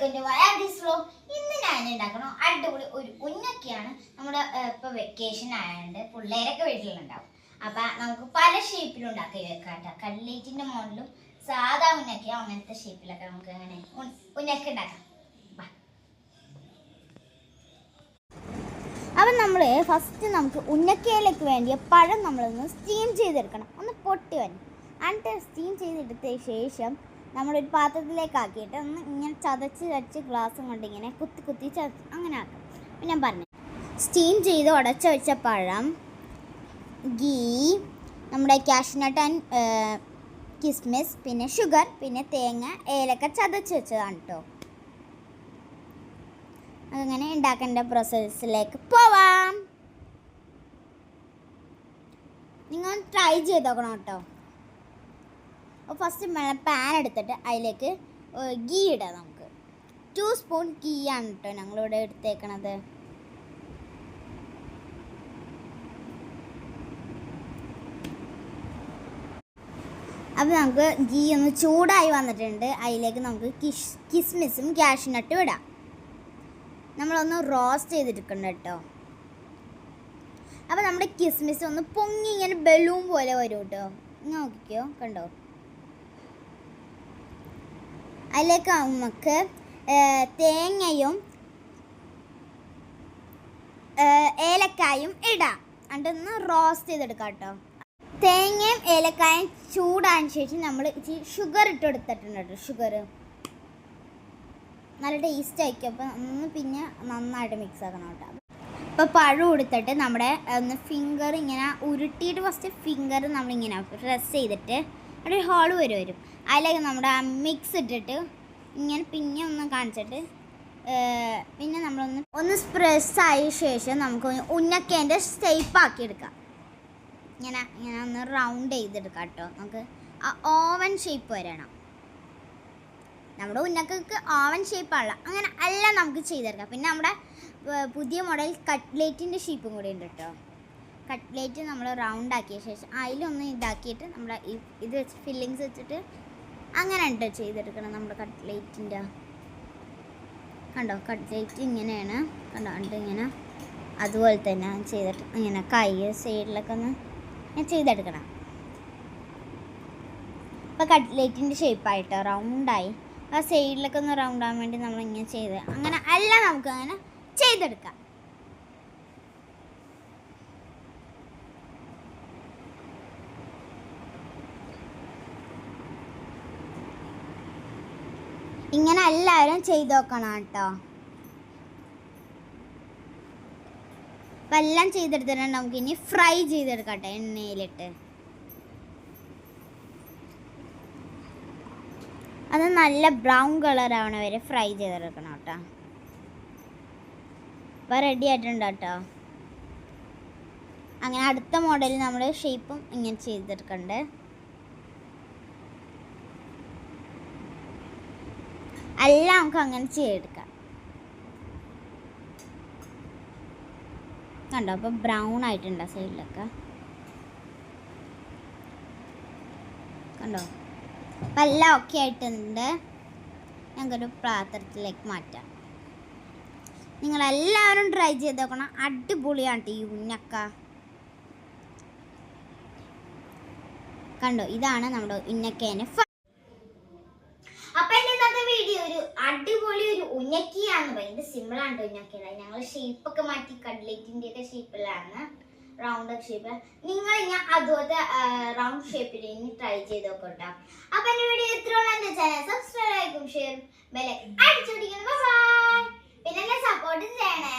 Welcome to വയാഡിസ്ലോ ഇന്ന് ഞാൻ ഉണ്ടാക്കണോ അടിപൊളി ഒരു ഉന്നൊക്കെയാണ് നമ്മുടെ ഇപ്പൊ വെക്കേഷൻ ആയതുകൊണ്ട് പിള്ളേരൊക്കെ വീട്ടിലുണ്ടാവും. അപ്പൊ നമുക്ക് പല ഷേപ്പിലും ഉണ്ടാക്കി വെക്കാം കേട്ടോ. കട്ലേറ്റിന്റെ മോഡലും സാധാ ഉന്നക്കയോ അങ്ങനത്തെ ഷേപ്പിലൊക്കെ നമുക്ക് അങ്ങനെ ഉന്നക്ക ഉണ്ടാക്കാം. അപ്പം നമ്മൾ ഫസ്റ്റ് നമുക്ക് ഉന്നക്കയിലേക്ക് വേണ്ടിയ പഴം നമ്മളൊന്ന് സ്റ്റീം ചെയ്തെടുക്കണം. ഒന്ന് പൊട്ടി വരണം എന്നിട്ട് സ്റ്റീം ചെയ്തെടുത്ത ശേഷം നമ്മളൊരു പാത്രത്തിലേക്ക് ആക്കിയിട്ട് ഒന്ന് ഇങ്ങനെ ചതച്ച് ചതച്ച് ഗ്ലാസും കൊണ്ട് ഇങ്ങനെ കുത്തി കുത്തി ചതച്ച് അങ്ങനെ ആക്കും. അപ്പം ഞാൻ പറഞ്ഞു. സ്റ്റീം ചെയ്ത് ഉടച്ച വെച്ച പഴം ഗീ നമ്മുടെ കാഷ്നട്ട് ആൻഡ് കിസ്മിസ് പിന്നെ ഷുഗർ പിന്നെ തേങ്ങ ഏലക്ക ചതച്ച് വെച്ചതാണ് കേട്ടോ അങ്ങനെ ഉണ്ടാക്കേണ്ട പ്രോസസ്സിലേക്ക് പോവാം. നിങ്ങൾ ട്രൈ ചെയ്ത് നോക്കണം കേട്ടോ അപ്പോൾ ഫസ്റ്റ് പാൻ എടുത്തിട്ട് അതിലേക്ക് ഗീ ഇടാം നമുക്ക്. ടു സ്പൂൺ ഗീ ആണ് കേട്ടോ ഞങ്ങളിവിടെ എടുത്തേക്കണത്. അപ്പോൾ നമുക്ക് ഗീ ഒന്ന് ചൂടായി വന്നിട്ടുണ്ട്. അതിലേക്ക് നമുക്ക് കിഷ് കിസ്മിസും ക്യാഷ്നട്ടും ഇടാം. നമ്മളൊന്ന് റോസ്റ്റ് ചെയ്തെടുക്കണം കേട്ടോ അപ്പോൾ നമ്മുടെ കിസ്മിസ് ഒന്ന് പൊങ്ങി ഇങ്ങനെ ബലൂൺ പോലെ വരും കേട്ടോ നോക്കിക്കോ കണ്ടോ? അതിലേക്ക് നമുക്ക് തേങ്ങയും ഏലക്കായും ഇടാം. എന്നിട്ടൊന്ന് റോസ്റ്റ് ചെയ്തെടുക്കാം കേട്ടോ. തേങ്ങയും ഏലക്കായും ചൂടാൻ ശേഷം നമ്മൾ ഇച്ചിരി ഷുഗർ ഇട്ട് കൊടുത്തിട്ടുണ്ട് കേട്ടോ ഷുഗർ നല്ല ടേസ്റ്റ് ആയിരിക്കും. അപ്പം ഒന്ന് പിന്നെ നന്നായിട്ട് മിക്സ് ആക്കണം കേട്ടോ. അപ്പോൾ പഴം കൊടുത്തിട്ട് നമ്മുടെ ഒന്ന് ഫിംഗർ ഇങ്ങനെ ഉരുട്ടിയിട്ട് ഫസ്റ്റ് ഫിംഗർ നമ്മളിങ്ങനെ പ്രസ് ചെയ്തിട്ട് ഒരു ഹോൾ വരും വരും. അതിലേക്ക് നമ്മുടെ മിക്സ് ഇട്ടിട്ട് ഇങ്ങനെ പിന്നെ ഒന്ന് കാണിച്ചിട്ട് പിന്നെ നമ്മളൊന്ന് ഒന്ന് സ്പ്രെസ് ആയ ശേഷം നമുക്ക് ഉന്നക്കേന്റെ ഷേപ്പ് ആക്കി എടുക്കാം. ഇങ്ങനെ ഇങ്ങനെ ഒന്ന് റൗണ്ട് ചെയ്തെടുക്കാം കേട്ടോ. നമുക്ക് ആ ഓവൻ ഷേപ്പ് വരണം. നമ്മുടെ ഉന്നക്കക്ക് ഓവൻ ഷേപ്പാണല്ലോ അങ്ങനെ അല്ല നമുക്ക് ചെയ്തെടുക്കാം. പിന്നെ നമ്മുടെ പുതിയ മോഡൽ കട്ട്ലേറ്റിന്റെ ഷേപ്പും കൂടി ഉണ്ട് കേട്ടോ. കട്ട്ലേറ്റ് നമ്മൾ റൗണ്ട് ആക്കിയ ശേഷം അതിലൊന്ന് ഇതാക്കിയിട്ട് നമ്മുടെ ഇത് വെച്ച് ഫില്ലിങ്സ് വെച്ചിട്ട് അങ്ങനെ ഉണ്ടോ ചെയ്തെടുക്കണം നമ്മുടെ കട്ട്ലേറ്റിന്റെ. കണ്ടോ കട്ട്ലേറ്റ് ഇങ്ങനെയാണ്. കണ്ടോ ഉണ്ട് ഇങ്ങനെ. അതുപോലെ തന്നെ ചെയ്തിട്ട് ഇങ്ങനെ കൈ സൈഡിലൊക്കെ ഒന്ന് ഞാൻ ചെയ്തെടുക്കണം. ഇപ്പോൾ കട്ട്ലേറ്റിന്റെ ഷേപ്പായിട്ടോ റൗണ്ടായി. ആ സൈഡിലൊക്കെ ഒന്ന് റൗണ്ട് ആവാൻ വേണ്ടി നമ്മൾ ഇങ്ങനെ ചെയ്ത് അങ്ങനെ അല്ല നമുക്ക് അങ്ങനെ ചെയ്തെടുക്കാം. ഇങ്ങനെ എല്ലാവരും ചെയ്തു നോക്കണം കേട്ടോ. അപ്പം എല്ലാം ചെയ്തെടുത്തിട്ടുണ്ട് നമുക്ക് ഇനി ഫ്രൈ ചെയ്തെടുക്കട്ടെ എണ്ണയിലിട്ട്. അത് നല്ല ബ്രൗൺ കളർ ആവണ വരെ ഫ്രൈ ചെയ്തെടുക്കണം കേട്ടോ. അപ്പോൾ റെഡി ആയിട്ടുണ്ട് കേട്ടോ. അങ്ങനെ അടുത്ത മോഡലിൽ നമ്മൾ ഷേപ്പും ഇങ്ങനെ ചെയ്തെടുക്കണ്ട്. എല്ലാം നമുക്ക് അങ്ങനെ ചെയ്തെടുക്കാം. കണ്ടോ അപ്പോൾ ബ്രൗൺ ആയിട്ടുണ്ട് സൈഡിലൊക്കെ കണ്ടോ? അപ്പം എല്ലാം ഓക്കെ ആയിട്ടുണ്ട്. ഞങ്ങൾക്കൊരു പാത്രത്തിലേക്ക് മാറ്റാം. നിങ്ങളെല്ലാവരും ട്രൈ ചെയ്ത് നോക്കണം. അടിപൊളിയാണ് ഈ ഉന്നക്ക. കണ്ടോ ഇതാണ് നമ്മുടെ ഉന്നക്കേനെ അപ്പൊ എന്റെ ഇന്നത്തെ വീഡിയോ ഒരു ഉന്നക്കിയാണ് ഭയങ്കര ട്ടോ ഉന്നക്കിയത് ഞങ്ങൾ ഷേപ്പ് ഒക്കെ മാറ്റി കട്ട്ലേറ്റിന്റെ ഒക്കെ ഷേപ്പിലാണ് റൗണ്ട് ഷേപ്പ് നിങ്ങൾ ഞാൻ അതുപോലെ റൗണ്ട് ഷേപ്പിൽ ഇനി ട്രൈ ചെയ്ത് നോക്കട്ടോ. അപ്പൊ എന്റെ വീഡിയോ ഇത്രയുള്ള. എന്റെ ചാനൽ സബ്സ്ക്രൈബ് ആയിരിക്കും ഷെയർ ബെൽ അടിച്ചോടിക്കണം ബൈ പിന്നെ സപ്പോർട്ട് ചെയ്യണേ.